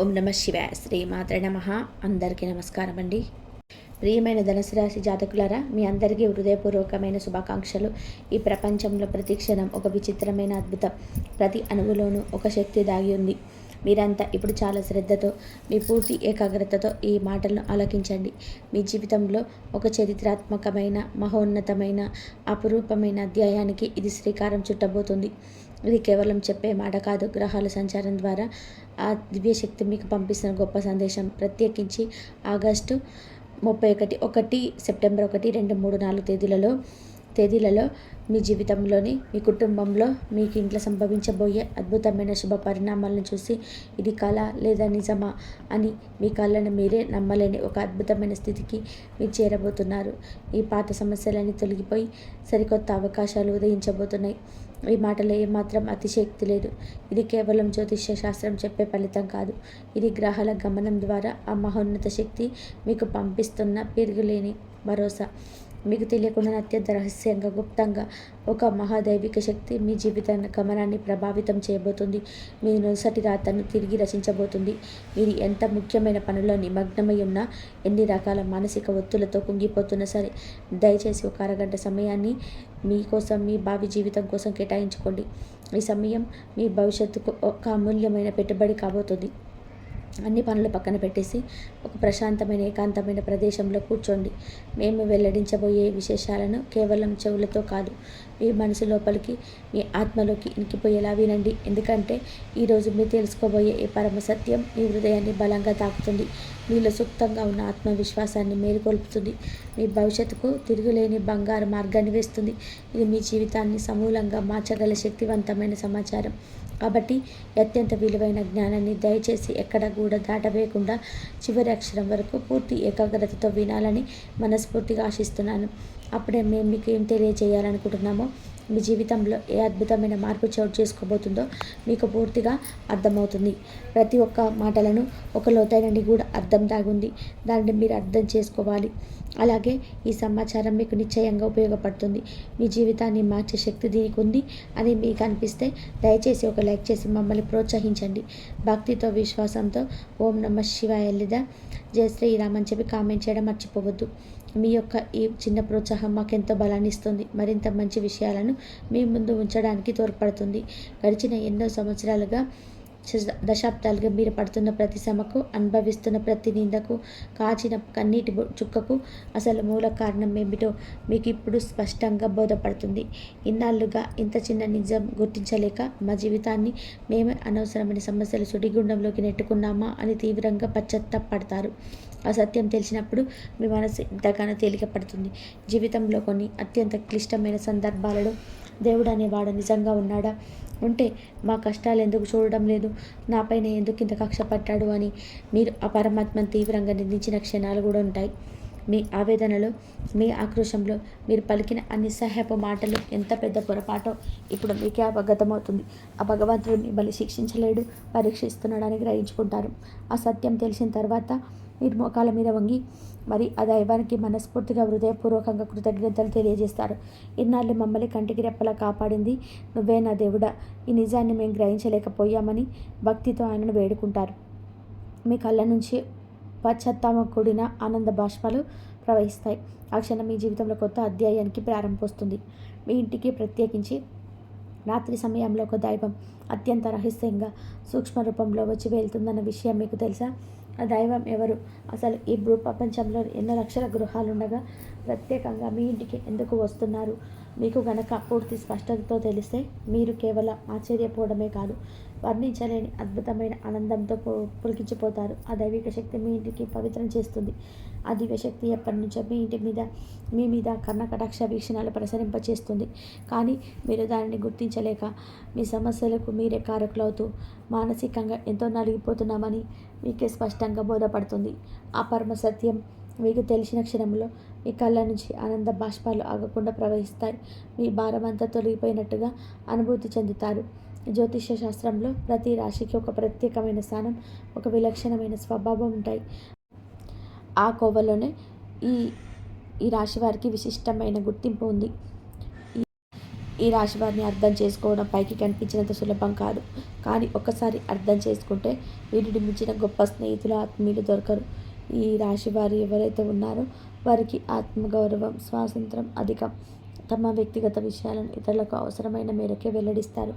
ఓం నమ శివాయ. శ్రీ మాత్ర నమ. అందరికీ నమస్కారం అండి ప్రియమైన ధనుసు రాశి జాతకులారా మీ అందరికీ హృదయపూర్వకమైన శుభాకాంక్షలు. ఈ ప్రపంచంలో ప్రతి క్షణం ఒక విచిత్రమైన అద్భుతం. ప్రతి అణువులోనూ ఒక శక్తి దాగి ఉంది. మీరంతా ఇప్పుడు చాలా శ్రద్ధతో మీ పూర్తి ఏకాగ్రతతో ఈ మాటలను ఆలకించండి. మీ జీవితంలో ఒక చరిత్రాత్మకమైన మహోన్నతమైన అపురూపమైన అధ్యాయానికి ఇది శ్రీకారం చుట్టబోతుంది. ఇది కేవలం చెప్పే మాట కాదు. గ్రహాల సంచారం ద్వారా ఆ దివ్యశక్తి మీకు పంపిస్తున్న గొప్ప సందేశం. ప్రత్యేకించి ఆగస్టు ముప్పై ఒకటి ఒకటి సెప్టెంబర్ ఒకటి రెండు మూడు నాలుగు తేదీలలో తేదీలలో మీ జీవితంలోని మీ కుటుంబంలో మీకు ఇంట్లో సంభవించబోయే అద్భుతమైన శుభ పరిణామాలను చూసి ఇది కళ లేదా నిజమా అని మీ కళ్ళను మీరే నమ్మలేని ఒక అద్భుతమైన స్థితికి మీరు చేరబోతున్నారు. ఈ పాత సమస్యలన్నీ తొలగిపోయి సరికొత్త అవకాశాలు ఉదయించబోతున్నాయి. ఈ మాటలో ఏమాత్రం అతిశక్తి లేదు. ఇది కేవలం జ్యోతిష్య శాస్త్రం చెప్పే ఫలితం కాదు. ఇది గ్రహాల గమనం ద్వారా ఆ మహోన్నత శక్తి మీకు పంపిస్తున్న పెరుగులేని భరోసా. మీకు తెలియకుండా అత్యంత రహస్యంగా గుప్తంగా ఒక మహాదైవిక శక్తి మీ జీవిత గమనాన్ని ప్రభావితం చేయబోతుంది. మీ నొసటి రాతను తిరిగి రచించబోతుంది. మీరు ఎంత ముఖ్యమైన పనుల్లో నిమగ్నమై ఉన్నా ఎన్ని రకాల మానసిక ఒత్తులతో కుంగిపోతున్నా సరే దయచేసి ఒక అరగంట సమయాన్ని మీకోసం మీ భావి జీవితం కోసం కేటాయించుకోండి. ఈ సమయం మీ భవిష్యత్తుకు ఒక అమూల్యమైన పెట్టుబడి కాబోతుంది. అన్ని పనులు పక్కన పెట్టేసి ఒక ప్రశాంతమైన ఏకాంతమైన ప్రదేశంలో కూర్చోండి. మేము వెల్లడించబోయే విశేషాలను కేవలం చెవులతో కాదు మీ మనసు లోపలికి మీ ఆత్మలోకి ఇంకిపోయేలా వినండి. ఎందుకంటే ఈరోజు మీరు తెలుసుకోబోయే ఈ పరమ సత్యం మీ హృదయాన్ని బలంగా తాకుతుంది. మీలో సుప్తంగా ఉన్న ఆత్మవిశ్వాసాన్ని మేలుకొల్పుతుంది. మీ భవిష్యత్తుకు తిరుగులేని బంగారు మార్గాన్ని వేస్తుంది. ఇది మీ జీవితాన్ని సమూలంగా మార్చగల శక్తివంతమైన సమాచారం. కాబట్టి అత్యంత విలువైన జ్ఞానాన్ని దయచేసి ఎక్కడ కూడా దాటవేయకుండా చివరి అక్షరం వరకు పూర్తి ఏకాగ్రతతో వినాలని మనస్ఫూర్తిగా ఆశిస్తున్నాను. అప్పుడే మేము మీకు ఏం తెలియజేయాలనుకుంటున్నామో మీ జీవితంలో ఏ అద్భుతమైన మార్పు చోటు చేసుకోబోతుందో మీకు పూర్తిగా అర్థమవుతుంది. ప్రతి ఒక్క మాటలను ఒక లోతైన కూడా అర్థం దాగుంది. దానిని మీరు అర్థం చేసుకోవాలి. అలాగే ఈ సమాచారం మీకు నిశ్చయంగా ఉపయోగపడుతుంది. మీ జీవితాన్ని మార్చే శక్తి దీనికి ఉంది అని మీకు అనిపిస్తే దయచేసి ఒక లైక్ చేసి మమ్మల్ని ప్రోత్సహించండి. భక్తితో విశ్వాసంతో ఓం నమ శివాయ లేదా జయ శ్రీరామ్ అని చెప్పి కామెంట్ చేయడం మర్చిపోవద్దు. మీ యొక్క ఈ చిన్న ప్రోత్సాహం మాకెంతో బలాన్ని ఇస్తుంది మరింత మంచి విషయాలను మీ ముందు ఉంచడానికి తోడ్పడుతుంది. గడిచిన ఎన్నో సంవత్సరాలుగా దశాబ్దాలుగా మీరు పడుతున్న ప్రతి శ్రమకు అనుభవిస్తున్న ప్రతి నిందకు కాచిన కన్నీటి చుక్కకు అసలు మూల కారణం ఏమిటో మీకు ఇప్పుడు స్పష్టంగా బోధపడుతుంది. ఇన్నాళ్ళుగా ఇంత చిన్న నిజం గుర్తించలేక మా జీవితాన్ని మేమే అనవసరమైన సమస్యలు సుడిగుండంలోకి నెట్టుకున్నామా అని తీవ్రంగా పశ్చాత్తాపడతారు. ఆ సత్యం తెలిసినప్పుడు మీ మనసు ఎంతగానో తేలికపడుతుంది జీవితంలో కొన్ని అత్యంత క్లిష్టమైన సందర్భాలలో దేవుడు అనేవాడు నిజంగా ఉన్నాడా? ఉంటే మా కష్టాలు ఎందుకు చూడడం లేదు? నాపైన ఎందుకు ఇంత కక్ష పట్టాడు అని మీరు ఆ పరమాత్మను తీవ్రంగా నిందించిన క్షణాలు కూడా ఉంటాయి. మీ ఆవేదనలో మీ ఆక్రోశంలో మీరు పలికిన అనిస్సహాయపు మాటలు ఎంత పెద్ద పొరపాటో ఇప్పుడు మీకే అవగతమవుతుంది ఆ భగవంతుడిని మిమ్మల్ని శిక్షించలేడు పరీక్షిస్తున్నాడని గ్రహించుకుంటారు. ఆ సత్యం తెలిసిన తర్వాత మీరు మోకాల మీద వంగి మరి ఆ దైవానికి మనస్ఫూర్తిగా హృదయపూర్వకంగా కృతజ్ఞతలు తెలియజేస్తారు. ఇన్నాళ్ళు మమ్మల్ని కంటికి రెప్పలా కాపాడింది నువ్వే నా దేవుడా. ఈ నిజాన్ని మేము గ్రహించలేకపోయామని భక్తితో ఆయనను వేడుకుంటారు. మీ కళ్ళ నుంచి పశ్చత్తామ కూడిన ఆనంద బాష్పాలు ప్రవహిస్తాయి. ఆ క్షణం మీ జీవితంలో కొత్త అధ్యాయానికి ప్రారంభమవుతుంది మీ ఇంటికి ప్రత్యేకించి రాత్రి సమయంలో ఒక దైవం అత్యంత రహస్యంగా సూక్ష్మ రూపంలో వచ్చి వెళ్తుందన్న విషయం మీకు తెలుసా? ఆ దైవం ఎవరు? అసలు ఈ భూ ప్రపంచంలో ఎన్నో లక్షల గృహాలు ఉండగా ప్రత్యేకంగా మీ ఇంటికి ఎందుకు వస్తున్నారు? మీకు గనక పూర్తి స్పష్టతతో తెలిస్తే మీరు కేవలం ఆశ్చర్యపోవడమే కాదు వర్ణించలేని అద్భుతమైన ఆనందంతో పులికించిపోతారు. ఆ దైవిక శక్తి మీ ఇంటికి పవిత్రం చేస్తుంది. ఆ దివ్యశక్తి ఎప్పటి నుంచో మీ ఇంటి మీద మీ మీద కర్ణకటాక్ష వీక్షణాలు ప్రసరింపచేస్తుంది. కానీ మీరు దానిని గుర్తించలేక మీ సమస్యలకు మీరే కారకులవుతూ మానసికంగా ఎంతో నలిగిపోతున్నామని మీకే స్పష్టంగా బోధపడుతుంది. ఆ పరమ సత్యం మీకు తెలిసిన క్షణంలో మీ కళ్ళ నుంచి ఆనంద బాష్పాలు ఆగకుండా ప్రవహిస్తాయి. మీ భారమంతా తొలగిపోయినట్టుగా అనుభూతి చెందుతారు. జ్యోతిష శాస్త్రంలో ప్రతి రాశికి ఒక ప్రత్యేకమైన స్థానం ఒక విలక్షణమైన స్వభావం ఉంటాయి. ఆ కోవలోనే ఈ ఈ రాశి వారికి విశిష్టమైన గుర్తింపు ఉంది. ఈ రాశి వారిని అర్థం చేసుకోవడం పైకి కనిపించినంత సులభం కాదు. కానీ ఒక్కసారి అర్థం చేసుకుంటే వీటిని మించిన గొప్ప స్నేహితులు ఆత్మీయులు దొరకరు. ఈ రాశి వారు ఎవరైతే ఉన్నారో వారికి ఆత్మగౌరవం స్వాతంత్రం అధికం. తమ వ్యక్తిగత విషయాలను ఇతరులకు అవసరమైన మేరకే వెల్లడిస్తారు.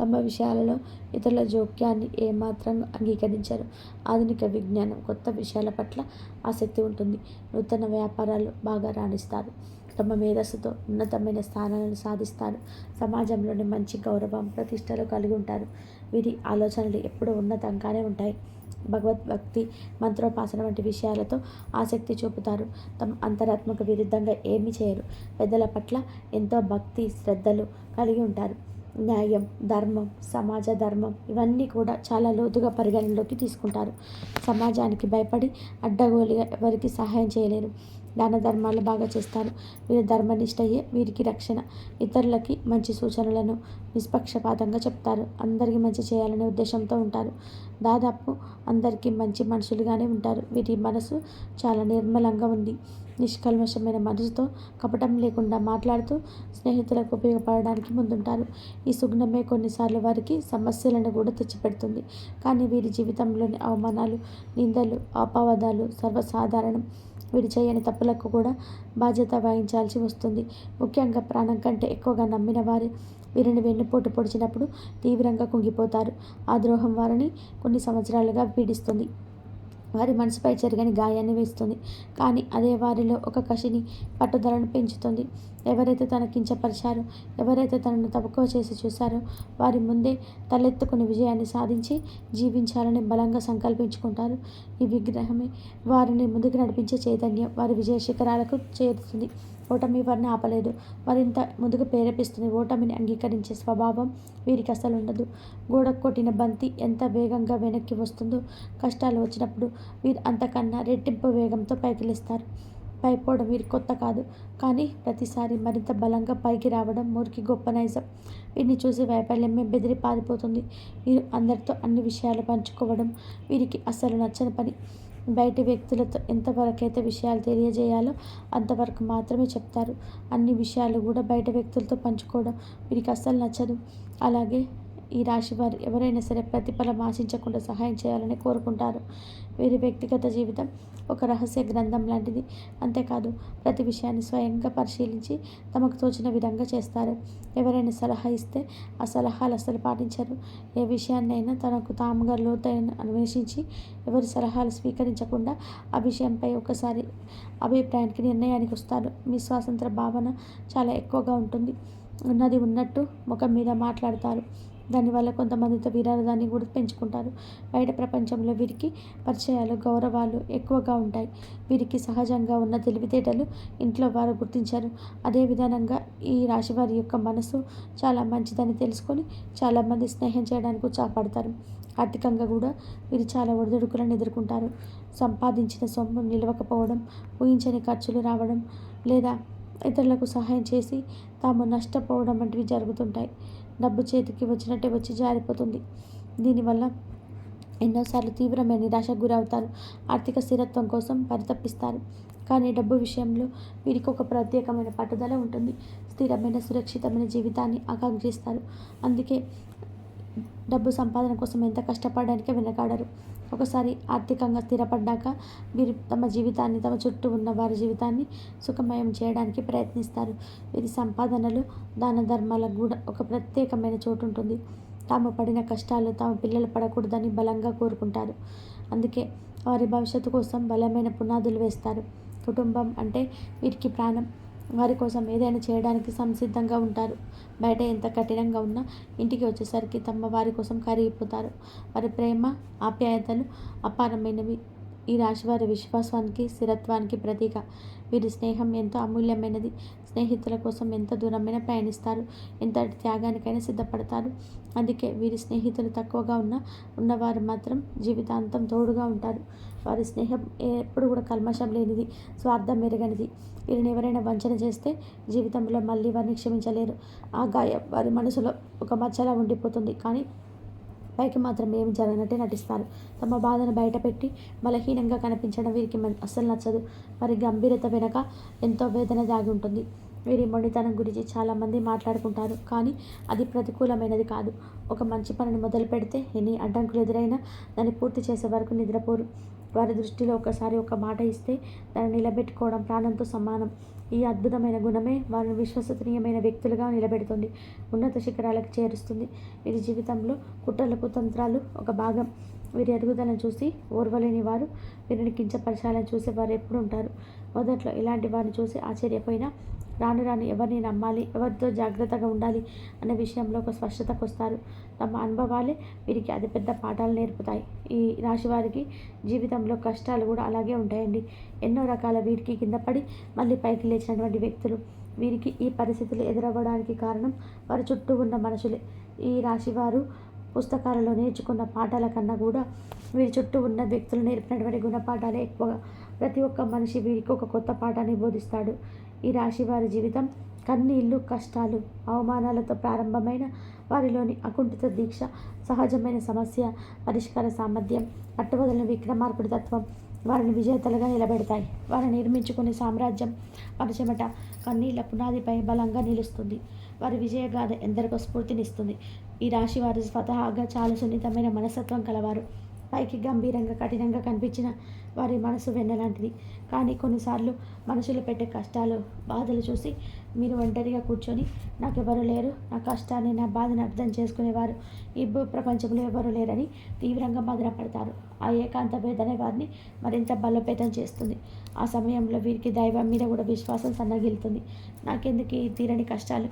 తమ విషయాలలో ఇతరుల జోక్యాన్ని ఏమాత్రం అంగీకరించరు. ఆధునిక విజ్ఞానం కొత్త విషయాల పట్ల ఆసక్తి ఉంటుంది. నూతన వ్యాపారాలు బాగా రాణిస్తారు. తమ మేధస్సుతో ఉన్నతమైన స్థానాలను సాధిస్తారు. సమాజంలోని మంచి గౌరవం ప్రతిష్టలు కలిగి ఉంటారు. వీరి ఆలోచనలు ఎప్పుడూ ఉన్నతంగానే ఉంటాయి. భగవద్భక్తి మంత్రోపాసన వంటి విషయాలతో ఆసక్తి చూపుతారు. తమ అంతరాత్మక విరుద్ధంగా ఏమీ చేయరు. పెద్దల పట్ల ఎంతో భక్తి శ్రద్ధలు కలిగి ఉంటారు. న్యాయం ధర్మం సమాజ ధర్మం ఇవన్నీ కూడా చాలా లోతుగా పరిగణనలోకి తీసుకుంటారు. సమాజానికి భయపడి అడ్డగోలుగా ఎవరికి సహాయం చేయలేరు. దాన ధర్మాలు బాగా చేస్తారు వీరి ధర్మనిష్టయే వీరికి రక్షణ. ఇతరులకి మంచి సూచనలను నిష్పక్షపాతంగా చెప్తారు. అందరికీ మంచి చేయాలనే ఉద్దేశంతో ఉంటారు. దాదాపు అందరికీ మంచి మనుషులుగానే ఉంటారు. వీరి మనసు చాలా నిర్మలంగా ఉంది. నిష్కల్మషమైన మనసుతో కపటం లేకుండా మాట్లాడుతూ స్నేహితులకు ఉపయోగపడడానికి ముందుంటారు. ఈ సుగ్నమే కొన్నిసార్లు వారికి సమస్యలను కూడా తెచ్చిపెడుతుంది. కానీ వీరి జీవితంలోని అవమానాలు నిందలు అపవాదాలు సర్వసాధారణం. వీరు చేయని తప్పులకు కూడా బాధ్యత వహించాల్సి వస్తుంది. ముఖ్యంగా ప్రాణం కంటే ఎక్కువగా నమ్మిన వారి వీరిని వెన్నుపోటు పొడిచినప్పుడు తీవ్రంగా కుంగిపోతారు. ఆ ద్రోహం వారిని కొన్ని సంవత్సరాలుగా పీడిస్తుంది. వారి మనసుపై చెరగని గాయాన్ని వేస్తుంది. కానీ అదే వారిలో ఒక కషిని పట్టుదలను పెంచుతుంది. ఎవరైతే తన కించపరిచారో ఎవరైతే తనను తక్కువ చేసి చూశారో వారి ముందే తలెత్తుకుని విజయాన్ని సాధించి జీవించాలని బలంగా సంకల్పించుకుంటారు. ఈ విగ్రహమే వారిని ముందుకు నడిపించే చైతన్యం వారి విజయ శిఖరాలకు చేరుతుంది. ఓటమి వారిని ఆపలేదు. మరింత ముందుకు ప్రేరేపిస్తుంది. ఓటమిని అంగీకరించే స్వభావం వీరికి అసలు ఉండదు. గోడ కొట్టిన బంతి ఎంత వేగంగా వెనక్కి వస్తుందో కష్టాలు వచ్చినప్పుడు వీరు అంతకన్నా రెట్టింపు వేగంతో పైకిలిస్తారు పైపోవడం వీరి కొత్త కాదు. కానీ ప్రతిసారి మరింత బలంగా పైకి రావడం మురికి గొప్ప నైజం. వీరిని చూసి వైఫల్యమే బెదిరి పారిపోతుంది. వీరు అందరితో అన్ని విషయాలు పంచుకోవడం వీరికి అస్సలు నచ్చని పని. బయటి వ్యక్తులతో ఎంతవరకైతే విషయాలు తెలియజేయాలో అంతవరకు మాత్రమే చెప్తారు. అన్ని విషయాలు కూడా బయట వ్యక్తులతో పంచుకోవడం వీరికి అస్సలు నచ్చదు. అలాగే ఈ రాశి వారు ఎవరైనా సరే ప్రతిఫలం ఆశించకుండా సహాయం చేయాలని కోరుకుంటారు. వీరి వ్యక్తిగత జీవితం ఒక రహస్య గ్రంథం లాంటిది. అంతేకాదు ప్రతి విషయాన్ని స్వయంగా పరిశీలించి తమకు తోచిన విధంగా చేస్తారు. ఎవరైనా సలహా ఇస్తే ఆ సలహాలు అసలు పాటించరు. ఏ విషయాన్నైనా తనకు తాముగా లోతైన అన్వేషించి ఎవరి సలహాలు స్వీకరించకుండా ఆ విషయంపై ఒకసారి అభిప్రాయానికి నిర్ణయానికి వస్తారు. మీ స్వాతంత్ర భావన చాలా ఎక్కువగా ఉంటుంది. ఉన్నది ఉన్నట్టు ముఖం మీద మాట్లాడతారు. దానివల్ల కొంతమందితో విరాధాన్ని కూడా పెంచుకుంటారు. బయట ప్రపంచంలో వీరికి పరిచయాలు గౌరవాలు ఎక్కువగా ఉంటాయి. వీరికి సహజంగా ఉన్న తెలివితేటలు ఇంట్లో వారు గుర్తించారు. అదే విధానంగా ఈ రాశి వారి యొక్క మనసు చాలా మంచిదని తెలుసుకొని చాలామంది స్నేహం చేయడానికి ఉత్సాహపడతారు. ఆర్థికంగా కూడా వీరు చాలా ఒడిదుడుకులను ఎదుర్కొంటారు. సంపాదించిన సొమ్ము నిలవకపోవడం ఊహించని ఖర్చులు రావడం లేదా ఇతరులకు సహాయం చేసి తాము నష్టపోవడం వంటివి జరుగుతుంటాయి. డబ్బు చేతికి వచ్చినట్టే వచ్చి జారిపోతుంది. దీనివల్ల ఎన్నోసార్లు తీవ్రమైన నిరాశకు గురవుతారు. ఆర్థిక స్థిరత్వం కోసం పరితపిస్తారు. కానీ డబ్బు విషయంలో వీరికి ఒక ప్రత్యేకమైన పట్టుదల ఉంటుంది. స్థిరమైన సురక్షితమైన జీవితాన్ని ఆకాంక్షిస్తారు. అందుకే డబ్బు సంపాదన కోసం ఎంత కష్టపడడానికే వెనకాడరు. ఒకసారి ఆర్థికంగా స్థిరపడ్డాక వీరు తమ జీవితాన్ని తమ చుట్టూ ఉన్న వారి జీవితాన్ని సుఖమయం చేయడానికి ప్రయత్నిస్తారు. వీరి సంపాదనలు దాన ధర్మాలకు కూడా ఒక ప్రత్యేకమైన చోటు ఉంటుంది. తాము పడిన కష్టాలు తమ పిల్లలు పడకూడదని బలంగా కోరుకుంటారు. అందుకే వారి భవిష్యత్తు కోసం బలమైన పునాదులు వేస్తారు. కుటుంబం అంటే వీరికి ప్రాణం. వారి కోసం ఏదైనా చేయడానికి సంసిద్ధంగా ఉంటారు. బయట ఎంత కఠినంగా ఉన్నా ఇంటికి వచ్చేసరికి తమ వారి కోసం కరిగిపోతారు. వారి ప్రేమ ఆప్యాయతలు అపారమైనవి. ఈ రాశి వారి విశ్వాసానికి స్థిరత్వానికి ప్రతీక. వీరి స్నేహం ఎంతో అమూల్యమైనది. స్నేహితుల కోసం ఎంత దూరమైనా ప్రయాణిస్తారు. ఎంత త్యాగానికైనా సిద్ధపడతారు. అందుకే వీరి స్నేహితులు తక్కువగా ఉన్న ఉన్నవారు మాత్రం జీవితాంతం తోడుగా ఉంటారు. వారి స్నేహం ఎప్పుడు కూడా కల్మషం లేనిది స్వార్థం మెరుగనిది వీరిని ఎవరైనా వంచన చేస్తే జీవితంలో మళ్ళీ వారిని క్షమించలేరు. ఆ గాయం వారి మనసులో ఒక మచ్చలా ఉండిపోతుంది. కానీ పైకి మాత్రం ఏమి జరగనట్టే నటిస్తారు. తమ బాధను బయటపెట్టి బలహీనంగా కనిపించడం వీరికి అస్సలు నచ్చదు. వారి గంభీరత వెనక ఎంతో వేదన దాగి ఉంటుంది. వీరి మొండితనం గురించి చాలామంది మాట్లాడుకుంటారు కానీ అది ప్రతికూలమైనది కాదు. ఒక మంచి పనిని మొదలు పెడితే ఎన్ని అడ్డంకులు ఎదురైనా దాన్ని పూర్తి చేసే వరకు నిద్రపోరు. వారి దృష్టిలో ఒకసారి ఒక మాట ఇస్తే దాన్ని నిలబెట్టుకోవడం ప్రాణంతో సమానం. ఈ అద్భుతమైన గుణమే వారిని విశ్వసనీయమైన వ్యక్తులుగా నిలబెడుతుంది ఉన్నత శిఖరాలకు చేరుస్తుంది. వీరి జీవితంలో కుట్రల కుతంత్రాలు ఒక భాగం. వీరి ఎదుగుదలను చూసి ఓర్వలేని వారు వీరిని కించపరచాలని చూసే వారు ఎప్పుడు ఉంటారు. మొదట్లో ఇలాంటి వారిని చూసి ఆశ్చర్యపోయినా రాను రాను ఎవరిని నమ్మాలి ఎవరితో జాగ్రత్తగా ఉండాలి అనే విషయంలో ఒక స్పష్టతకు వస్తారు తమ అనుభవాలే వీరికి అతిపెద్ద పాఠాలు నేర్పుతాయి. ఈ రాశి వారికి జీవితంలో కష్టాలు కూడా అలాగే ఉంటాయండి. ఎన్నో రకాల వీరికి కింద పడి మళ్ళీ పైకి లేచినటువంటి వ్యక్తులు వీరికి ఈ పరిస్థితులు ఎదురవ్వడానికి కారణం వారి చుట్టూ ఉన్న మనుషులే. ఈ రాశి వారు పుస్తకాలలో నేర్చుకున్న పాఠాల కన్నా కూడా వీరి చుట్టూ ఉన్న వ్యక్తులు నేర్పినటువంటి గుణపాఠాలే ఎక్కువగా. ప్రతి ఒక్క మనిషి వీరికి ఒక కొత్త పాఠాన్ని బోధిస్తాడు. ఈ రాశి వారి జీవితం కన్నీళ్ళు కష్టాలు అవమానాలతో ప్రారంభమైన వారిలోని అకుంఠిత దీక్ష సహజమైన సమస్య పరిష్కార సామర్థ్యం అట్టవదలని విక్రమార్కుడి తత్వం వారిని విజేతలుగా నిలబెడతాయి. వారిని నిర్మించుకునే సామ్రాజ్యం వారి చెమట కన్నీళ్ళ పునాదిపై బలంగా నిలుస్తుంది. వారి విజయగాథ ఎందరికో స్ఫూర్తినిస్తుంది. ఈ రాశి వారు స్వతహాగా చాలా సున్నితమైన మనస్తత్వం కలవారు. పైకి గంభీరంగా కఠినంగా కనిపించిన వారి మనసు వెన్నలాంటిది కానీ కొన్నిసార్లు మనుషులు పెట్టే కష్టాలు బాధలు చూసి మీరు ఒంటరిగా కూర్చొని నాకెవరు లేరు నా కష్టాన్ని నా బాధను అర్థం చేసుకునేవారు. ఈ ప్రపంచంలో ఎవరు లేరని తీవ్రంగా మదనపడతారు ఆ ఏకాంత భేదనే వారిని మరింత బలోపేతం చేస్తుంది. ఆ సమయంలో వీరికి దైవం మీద కూడా విశ్వాసం సన్నగిలుతుంది నాకెందుకు ఈ తీరని కష్టాలు?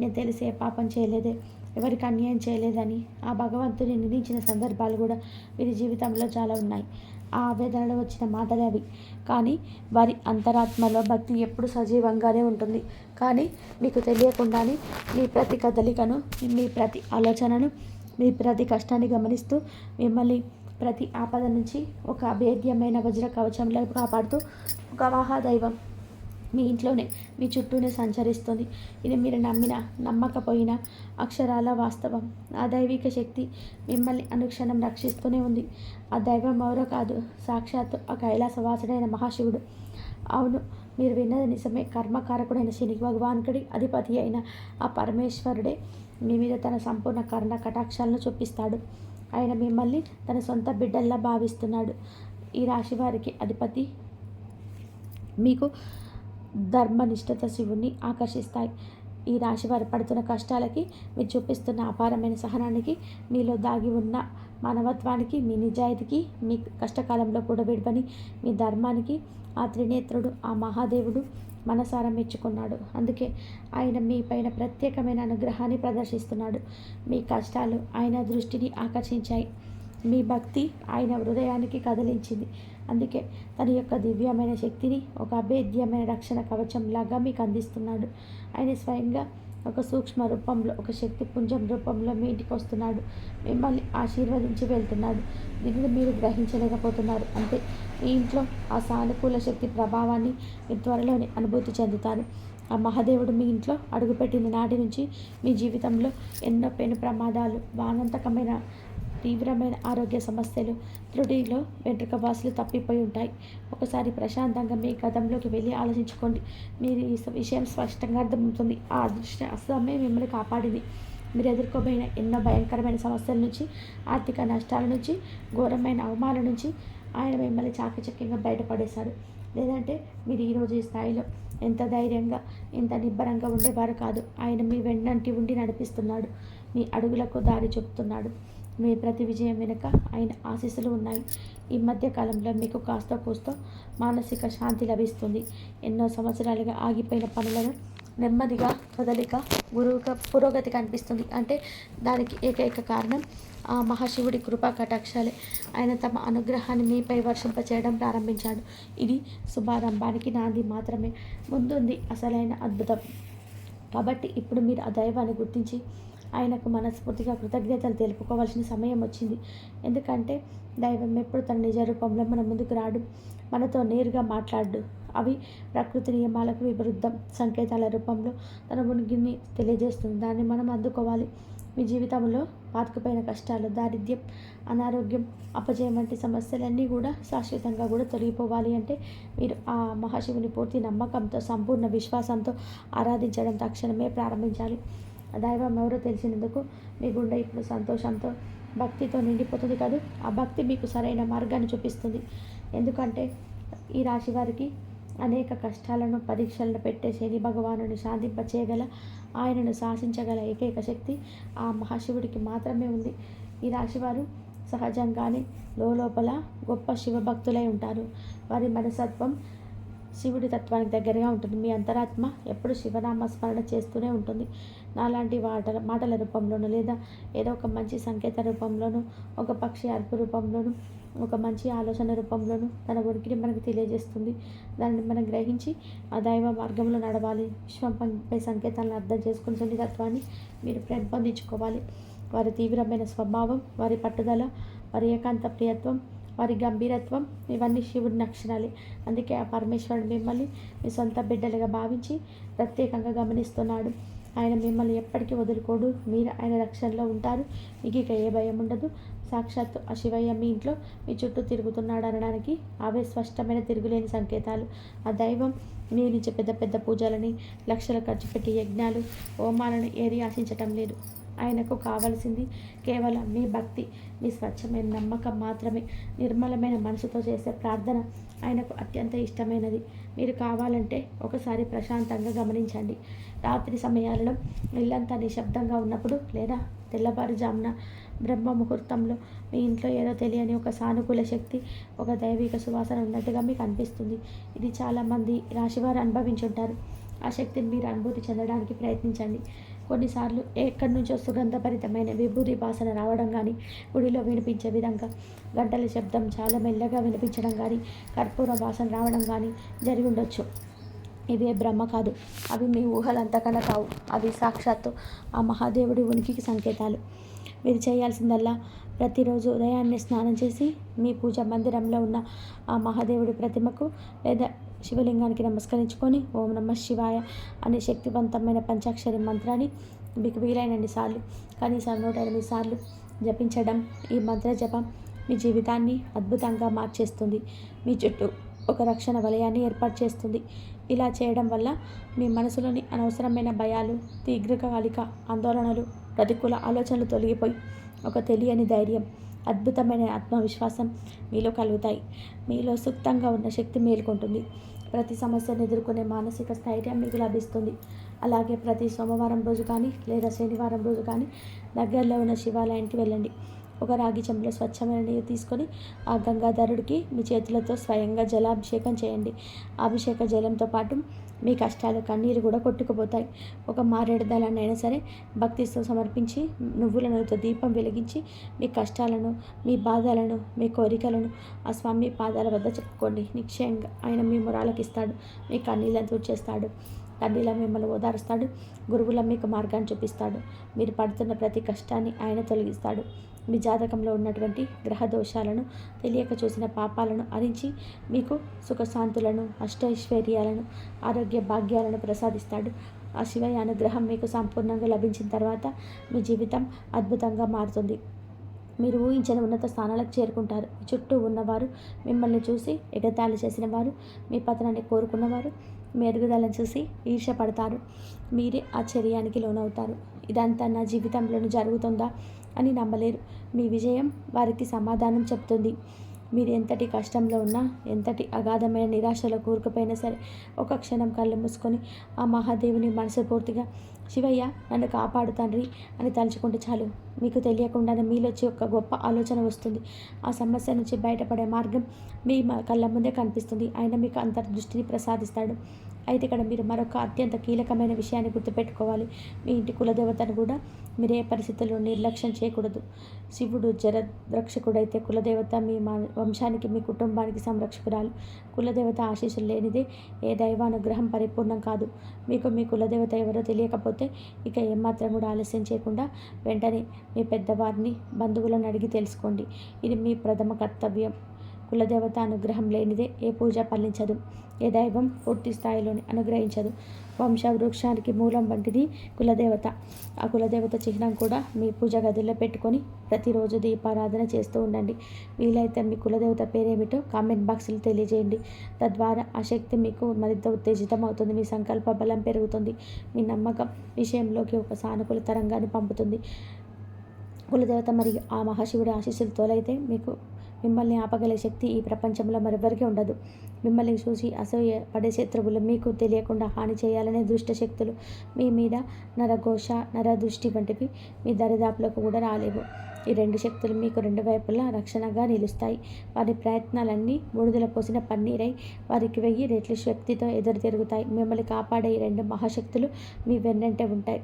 నేను తెలిసే పాపం చేయలేదే. ఎవరికి అన్యాయం చేయలేదని ఆ భగవంతుని నిందించిన సందర్భాలు కూడా వీరి జీవితంలో చాలా ఉన్నాయి. ఆ ఆవేదనలో వచ్చిన మాటలే అవి. కానీ వారి అంతరాత్మలో భక్తి ఎప్పుడు సజీవంగానే ఉంటుంది. కానీ మీకు తెలియకుండానే మీ ప్రతి కదలికను మీ ప్రతి ఆలోచనను మీ ప్రతి కష్టాన్ని గమనిస్తూ మిమ్మల్ని ప్రతి ఆపద నుంచి ఒక అభేద్యమైన వజ్ర కవచంలో కాపాడుతూ ఒక మహాదైవం మీ ఇంట్లోనే మీ చుట్టూనే సంచరిస్తుంది. ఇది మీరు నమ్మిన నమ్మకపోయినా అక్షరాల వాస్తవం. ఆ దైవిక శక్తి మిమ్మల్ని అనుక్షణం రక్షిస్తూనే ఉంది. ఆ దైవం ఎవరో కాదు సాక్షాత్ ఆ కైలాసవాసుడైన మహాశివుడు. అవును మీరు విన్నది నిజమే. కర్మకారకుడైన శని భగవానుడి అధిపతి అయిన ఆ పరమేశ్వరుడే మీ మీద తన సంపూర్ణ కర్ణ కటాక్షాలను చూపిస్తాడు. ఆయన మిమ్మల్ని తన సొంత బిడ్డల్లా భావిస్తున్నాడు. ఈ రాశి వారికి అధిపతి మీకు ధర్మనిష్టత శివుణ్ణి ఆకర్షిస్తాయి. ఈ రాశి వారు పడుతున్న కష్టాలకి మీరు చూపిస్తున్న అపారమైన సహనానికి మీలో దాగి ఉన్న మానవత్వానికి మీ నిజాయితీకి మీ కష్టకాలంలో కూడా విడవని మీ ధర్మానికి ఆ త్రినేత్రుడు ఆ మహాదేవుడు మనసారా మెచ్చుకున్నాడు. అందుకే ఆయన మీ పైన ప్రత్యేకమైన అనుగ్రహాన్ని ప్రదర్శిస్తున్నాడు. మీ కష్టాలు ఆయన దృష్టిని ఆకర్షించాయి. మీ భక్తి ఆయన హృదయానికి కదిలించింది. అందుకే తన యొక్క దివ్యమైన శక్తిని ఒక అభేద్యమైన రక్షణ కవచంలాగా మీకు అందిస్తున్నాడు. ఆయన స్వయంగా ఒక సూక్ష్మ రూపంలో ఒక శక్తి పుంజం రూపంలో మీ ఇంటికి వస్తున్నాడు. మిమ్మల్ని ఆశీర్వదించి వెళ్తున్నాడు. దీనిని మీరు గ్రహించలేకపోతున్నారు. అంతే మీ ఇంట్లో ఆ సానుకూల శక్తి ప్రభావాన్ని మీ త్వరలోనే అనుభూతి చెందుతారు. ఆ మహాదేవుడు మీ ఇంట్లో అడుగుపెట్టిన నాటి నుంచి మీ జీవితంలో ఎన్నో పెను ప్రమాదాలు వానంతకమైన తీవ్రమైన ఆరోగ్య సమస్యలు త్రుటిలో వెంట్రుక వాసులు తప్పిపోయి ఉంటాయి. ఒకసారి ప్రశాంతంగా మీ గతంలోకి వెళ్ళి ఆలోచించుకోండి. మీరు ఈ విషయం స్పష్టంగా అర్థమవుతుంది. ఆ అదృష్ట అసమే మిమ్మల్ని కాపాడింది. మీరు ఎదుర్కోబోయిన ఎన్నో భయంకరమైన సమస్యల నుంచి ఆర్థిక నష్టాల నుంచి ఘోరమైన అవమానాల నుంచి ఆయన మిమ్మల్ని చాకచక్యంగా బయటపడేశాడు. లేదంటే మీరు ఈరోజు ఈ స్థాయిలో ఎంత ధైర్యంగా ఎంత నిబ్బరంగా ఉండేవారు కాదు. ఆయన మీ వెన్నంటి ఉండి నడిపిస్తున్నాడు. మీ అడుగులకు దారి చెప్తున్నాడు. మీ ప్రతి విజయం వెనుక ఆయన ఆశీస్సులు ఉన్నాయి. ఈ మధ్య కాలంలో మీకు కాస్త కూస్తో మానసిక శాంతి లభిస్తుంది. ఎన్నో సంవత్సరాలుగా ఆగిపోయిన పనులను నెమ్మదిగా కదలిక గురువుగా పురోగతి కనిపిస్తుంది. అంటే దానికి ఏకైక కారణం ఆ మహాశివుడి కృపా కటాక్షాలే. ఆయన తమ అనుగ్రహాన్ని మీపై వర్షింపచేయడం ప్రారంభించాడు. ఇది శుభారంభానికి నాంది మాత్రమే. ముందుంది అసలైన అద్భుతం. కాబట్టి ఇప్పుడు మీరు ఆ దైవాన్ని గుర్తించి ఆయనకు మనస్ఫూర్తిగా కృతజ్ఞతలు తెలుపుకోవాల్సిన సమయం వచ్చింది. ఎందుకంటే దైవం ఎప్పుడు తన నిజ రూపంలో మన ముందుకు రాడు. మనతో నేరుగా మాట్లాడు. అవి ప్రకృతి నియమాలకు విరుద్ధం. సంకేతాల రూపంలో తన ఉనికిని తెలియజేస్తుంది. దాన్ని మనం అందుకోవాలి. మీ జీవితంలో పాతుకుపోయిన కష్టాలు దారిద్ర్యం అనారోగ్యం అపజయం వంటి సమస్యలన్నీ కూడా శాశ్వతంగా కూడా తొలగిపోవాలి అంటే మీరు ఆ మహాశివుని పూర్తి నమ్మకంతో సంపూర్ణ విశ్వాసంతో ఆరాధించడం తక్షణమే ప్రారంభించాలి. ఆ దైవం ఎవరో తెలిసినందుకు మీ గుండె ఇప్పుడు సంతోషంతో భక్తితో నిండిపోతుంది కాదు. ఆ భక్తి మీకు సరైన మార్గాన్ని చూపిస్తుంది. ఎందుకంటే ఈ రాశి వారికి అనేక కష్టాలను పరీక్షలను పెట్టే శని భగవానుని శాంతింపచేయగల ఆయనను శాసించగల ఏకైక శక్తి ఆ మహాశివుడికి మాత్రమే ఉంది. ఈ రాశివారు సహజంగానే లోపల గొప్ప శివభక్తులై ఉంటారు. వారి మనసత్వం శివుడి తత్వానికి దగ్గరగా ఉంటుంది. మీ అంతరాత్మ ఎప్పుడు శివనామ స్మరణ చేస్తూనే ఉంటుంది. నాలాంటి వాటల మాటల రూపంలోనూ లేదా ఏదో ఒక మంచి సంకేత రూపంలోనూ ఒక పక్షి అరుపు రూపంలోనూ ఒక మంచి ఆలోచన రూపంలోనూ తన ఉనికిని మనకు తెలియజేస్తుంది. దానిని మనం గ్రహించి ఆ దైవ మార్గంలో నడవాలి. విశ్వంపై సంకేతాలను అర్థం చేసుకుని సున్నితత్వాన్ని మీరు పెంపొందించుకోవాలి. వారి తీవ్రమైన స్వభావం వారి పట్టుదల వారి ఏకాంత ప్రియత్వం వారి గంభీరత్వం ఇవన్నీ శివుడి లక్షణాలే అందుకే ఆ పరమేశ్వరుడు మిమ్మల్ని మీ సొంత బిడ్డలుగా భావించి ప్రత్యేకంగా గమనిస్తున్నాడు. ఆయన మిమ్మల్ని ఎప్పటికీ వదులుకోడు. మీరు ఆయన రక్షణలో ఉంటారు. మీకు ఇక ఏ భయం ఉండదు. సాక్షాత్తు ఆ శివయ్య మీ ఇంట్లో మీ చుట్టూ తిరుగుతున్నాడు అనడానికి అవే స్పష్టమైన తిరుగులేని సంకేతాలు. ఆ దైవం మీ నుంచి పెద్ద పెద్ద పూజలని లక్షలు ఖర్చు పెట్టి యజ్ఞాలు హోమాలను ఏది ఆశించటం లేదు. ఆయనకు కావలసింది కేవలం మీ భక్తి మీ స్వచ్ఛమైన నమ్మకం మాత్రమే. నిర్మలమైన మనసుతో చేసే ప్రార్థన ఆయనకు అత్యంత ఇష్టమైనది. మీరు కావాలంటే ఒకసారి ప్రశాంతంగా గమనించండి. రాత్రి సమయాలలో ఇల్లంతా నిశ్శబ్దంగా ఉన్నప్పుడు లేదా తెల్లవారుజామున బ్రహ్మ ముహూర్తంలో మీ ఇంట్లో ఏదో తెలియని ఒక సానుకూల శక్తి ఒక దైవిక సువాసన ఉన్నట్టుగా మీకు అనిపిస్తుంది. ఇది చాలామంది రాశివారు అనుభవించుంటారు. ఆ శక్తిని మీరు అనుభూతి చెందడానికి ప్రయత్నించండి. కొన్నిసార్లు ఎక్కడి నుంచో సుగంధభరితమైన విభూతి వాసన రావడం కానీ గుడిలో వినిపించే విధంగా గంటల శబ్దం చాలా మెల్లగా వినిపించడం కానీ కర్పూర వాసన రావడం కానీ జరిగి ఉండొచ్చు. ఇవే బ్రహ్మ కాదు అవి మీ ఊహలంతకన్నా కావు అవి సాక్షాత్తు ఆ మహాదేవుడి ఉనికికి సంకేతాలు. మీరు చేయాల్సిందల్లా ప్రతిరోజు ఉదయాన్నే స్నానం చేసి మీ పూజ మందిరంలో ఉన్న ఆ మహాదేవుడి ప్రతిమకు లేదా శివలింగానికి నమస్కరించుకొని ఓం నమ శివాయ అనే శక్తివంతమైన పంచాక్షరి మంత్రాన్ని మీకు వీలైనన్ని సార్లు కనీసం నూట ఎనిమిది సార్లు జపించడం ఈ మంత్ర జపం మీ జీవితాన్ని అద్భుతంగా మార్చేస్తుంది. మీ చుట్టూ ఒక రక్షణ వలయాన్ని ఏర్పాటు చేస్తుంది. ఇలా చేయడం వల్ల మీ మనసులోని అనవసరమైన భయాలు దీర్ఘకాలిక ఆందోళనలు ప్రతికూల ఆలోచనలు తొలగిపోయి ఒక తెలియని ధైర్యం అద్భుతమైన ఆత్మవిశ్వాసం మీలో కలుగుతాయి. మీలో సుప్తంగా ఉన్న శక్తి మేల్కొంటుంది. ప్రతి సమస్యను ఎదుర్కొనే మానసిక స్థైర్యం మీకు లభిస్తుంది. అలాగే ప్రతి సోమవారం రోజు కానీ లేదా శనివారం రోజు కానీ దగ్గరలో ఉన్న శివాలయానికి వెళ్ళండి. ఒక రాగి చెంబులో స్వచ్ఛమైన నీరు తీసుకొని ఆ గంగాధరుడికి మీ చేతులతో స్వయంగా జలాభిషేకం చేయండి. అభిషేక జలంతో పాటు మీ కష్టాలు కన్నీరు కూడా కొట్టుకుపోతాయి. ఒక మారేడు సరే భక్తితో సమర్పించి నువ్వుల నూనెతో దీపం వెలిగించి మీ కష్టాలను మీ బాధలను మీ కోరికలను ఆ స్వామి పాదాల వద్ద చెప్పుకోండి. నిశ్చయంగా ఆయన మీ మురాలకిస్తాడు మీ కన్నీళ్ళని తూర్చేస్తాడు కన్నీళ్ళ మిమ్మల్ని ఓదారుస్తాడు గురువుల మీకు మార్గాన్ని చూపిస్తాడు. మీరు పడుతున్న ప్రతి కష్టాన్ని ఆయన తొలగిస్తాడు. మీ జాతకంలో ఉన్నటువంటి గ్రహ దోషాలను తెలియక చూసిన పాపాలను అరించి మీకు సుఖశాంతులను అష్టైశ్వర్యాలను ఆరోగ్య భాగ్యాలను ప్రసాదిస్తాడు. ఆ శివయ్య అనుగ్రహం మీకు సంపూర్ణంగా లభించిన తర్వాత మీ జీవితం అద్భుతంగా మారుతుంది. మీరు ఊహించని ఉన్నత స్థానాలకు చేరుకుంటారు. చుట్టూ ఉన్నవారు మిమ్మల్ని చూసి ఎగతాళి చేసిన వారు మీ పతనాన్ని కోరుకున్నవారు మీ ఎదుగుదలను చూసి ఈర్షపడతారు మీరే ఆశ్చర్యానికి లోనవుతారు. ఇదంతా నా జీవితంలోనూ జరుగుతుందా? అని నమ్మలేరు. మీ విజయం వారికి సమాధానం చెప్తుంది. మీరు ఎంతటి కష్టంలో ఉన్నా ఎంతటి అగాధమైన నిరాశలో కూరుకుపోయినా సరే ఒక క్షణం కళ్ళు మూసుకొని ఆ మహాదేవుని మనసుపూర్తిగా శివయ్య నన్ను కాపాడు తండ్రి అని తలుచుకుంటే చాలు. మీకు తెలియకుండానే మీలోచ్చి ఒక గొప్ప ఆలోచన వస్తుంది. ఆ సమస్య నుంచి బయటపడే మార్గం మీ కళ్ళ ముందే కనిపిస్తుంది. ఆయన మీకు అంతర్దృష్టిని ప్రసాదిస్తాడు. అయితే ఇక్కడ మీరు మరొక అత్యంత కీలకమైన విషయాన్ని గుర్తుపెట్టుకోవాలి. మీ ఇంటి కులదేవతను కూడా మీరు ఏ పరిస్థితుల్లో నిర్లక్ష్యం చేయకూడదు. శివుడు జరద్రక్షకుడైతే కులదేవత మీ వంశానికి మీ కుటుంబానికి సంరక్షకురాలు. కులదేవత ఆశీస్సులు లేనిదే ఏ దైవానుగ్రహం పరిపూర్ణం కాదు. మీకు మీ కులదేవత ఎవరో తెలియకపోతే ఇక ఏమాత్రం కూడా ఆలస్యం చేయకుండా వెంటనే మీ పెద్దవారిని బంధువులను అడిగి తెలుసుకోండి. ఇది మీ ప్రథమ కర్తవ్యం. కులదేవత అనుగ్రహం లేనిదే ఏ పూజ ఫలించదు. ఏ దైవం పూర్తి స్థాయిలోని అనుగ్రహించదు. వంశ వృక్షానికి మూలం వంటిది కులదేవత. ఆ కులదేవత చిహ్నం కూడా మీ పూజ గదిలో పెట్టుకొని ప్రతిరోజు దీపారాధన చేస్తూ ఉండండి. వీలైతే మీ కులదేవత పేరేమిటో కామెంట్ బాక్స్లో తెలియజేయండి. తద్వారా ఆ శక్తి మీకు మరింత ఉత్తేజితం అవుతుంది మీ సంకల్ప బలం పెరుగుతుంది. మీ నమ్మకం విషయంలోకి ఒక సానుకూల తరంగాన్ని పంపుతుంది. కులదేవత మరియు ఆ మహాశివుడి ఆశీస్సులతోలైతే మీకు మిమ్మల్ని ఆపగల శక్తి ఈ ప్రపంచంలో మరెవ్వరికీ ఉండదు. మిమ్మల్ని చూసి అసూయ పడే శత్రువులు మీకు తెలియకుండా హాని చేయాలనే దుష్ట శక్తులు మీ మీద నరఘోష నరదృష్టి వంటివి మీ దరిదాపులకు కూడా రాలేవు. ఈ రెండు శక్తులు మీకు రెండు వైపులా రక్షణగా నిలుస్తాయి. వారి ప్రయత్నాలన్నీ బూడిదల పోసిన పన్నీరై వారికి వెయ్యి రెట్ల శక్తితో ఎదురు తిరుగుతాయి మిమ్మల్ని కాపాడే ఈ రెండు మహాశక్తులు మీ వెన్నంటే ఉంటాయి.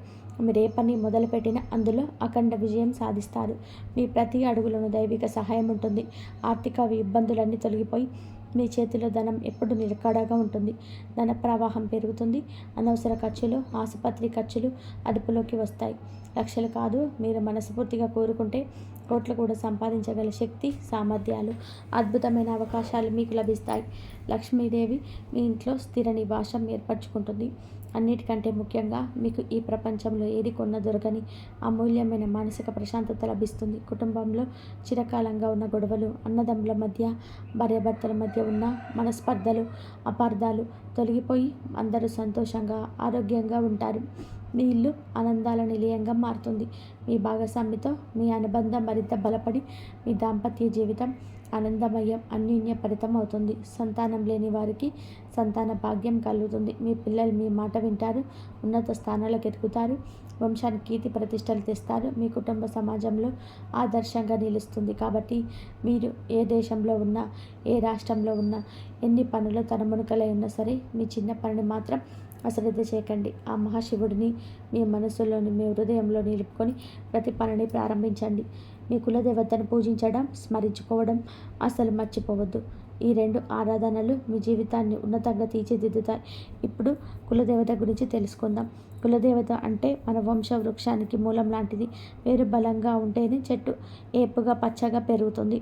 రేపని మొదలుపెట్టిన పని అందులో అఖండ విజయం సాధిస్తారు. మీ ప్రతి అడుగులోనూ దైవిక సహాయం ఉంటుంది. ఆర్థిక ఇబ్బందులన్నీ తొలగిపోయి మీ చేతిలో ధనం ఎప్పుడు నిలకడగా ఉంటుంది. ధన ప్రవాహం పెరుగుతుంది. అనవసర ఖర్చులు ఆసుపత్రి ఖర్చులు అదుపులోకి వస్తాయి. లక్షలు కాదు మీరు మనస్ఫూర్తిగా కోరుకుంటే కోట్లు కూడా సంపాదించగల శక్తి సామర్థ్యాలు అద్భుతమైన అవకాశాలు మీకు లభిస్తాయి. లక్ష్మీదేవి మీ ఇంట్లో స్థిర నివాసం ఏర్పరచుకుంటుంది. అన్నిటికంటే ముఖ్యంగా మీకు ఈ ప్రపంచంలో ఏది కొన్న దొరకని అమూల్యమైన మానసిక ప్రశాంతత లభిస్తుంది. కుటుంబంలో చిరకాలంగా ఉన్న గొడవలు అన్నదమ్ముల మధ్య భార్యాభర్తల మధ్య ఉన్న మనస్పర్ధలు అపార్థాలు తొలగిపోయి అందరూ సంతోషంగా ఆరోగ్యంగా ఉంటారు. మీ ఇల్లు ఆనందాల నిలయంగా మారుతుంది. మీ భాగస్వామితో మీ అనుబంధం మరింత బలపడి మీ దాంపత్య జీవితం ఆనందమయం అన్యోన్య ఫలితం అవుతుంది. సంతానం లేని వారికి సంతాన భాగ్యం కలుగుతుంది. మీ పిల్లలు మీ మాట వింటారు ఉన్నత స్థానాలకు ఎదుగుతారు వంశానికి కీర్తి ప్రతిష్టలు తెస్తారు. మీ కుటుంబ సమాజంలో ఆదర్శంగా నిలుస్తుంది. కాబట్టి మీరు ఏ దేశంలో ఉన్నా ఏ రాష్ట్రంలో ఉన్నా ఎన్ని పనులు తనమునుకలై ఉన్నా సరే మీ చిన్న పనిని మాత్రం అశ్రద్ధ చేయకండి. ఆ మహాశివుడిని మీ మనసులోని మీ హృదయంలో నిలుపుకొని ప్రతి పనిని ప్రారంభించండి. మీ కులదేవతను పూజించడం స్మరించుకోవడం అసలు మర్చిపోవద్దు. ఈ రెండు ఆరాధనలు మీ జీవితాన్ని ఉన్నతంగా తీర్చిదిద్దుతాయి. ఇప్పుడు కులదేవత గురించి తెలుసుకుందాం. కులదేవత అంటే మన వంశ వృక్షానికి మూలం లాంటిది. వేరు బలంగా ఉంటేనే చెట్టు ఏపుగా పచ్చగా పెరుగుతుంది.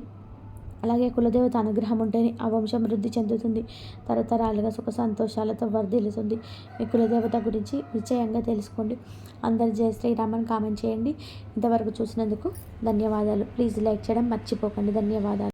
అలాగే కులదేవత అనుగ్రహం ఉంటేనే ఆ వంశం వృద్ధి చెందుతుంది. తరతరాలుగా సుఖ సంతోషాలతో వర్ధిల్లుతుంది. మీ కులదేవత గురించి నిశ్చయంగా తెలుసుకోండి. అందరు జయ శ్రీరామని కామెంట్ చేయండి. ఇంతవరకు చూసినందుకు ధన్యవాదాలు. ప్లీజ్ లైక్ చేయడం మర్చిపోకండి. ధన్యవాదాలు.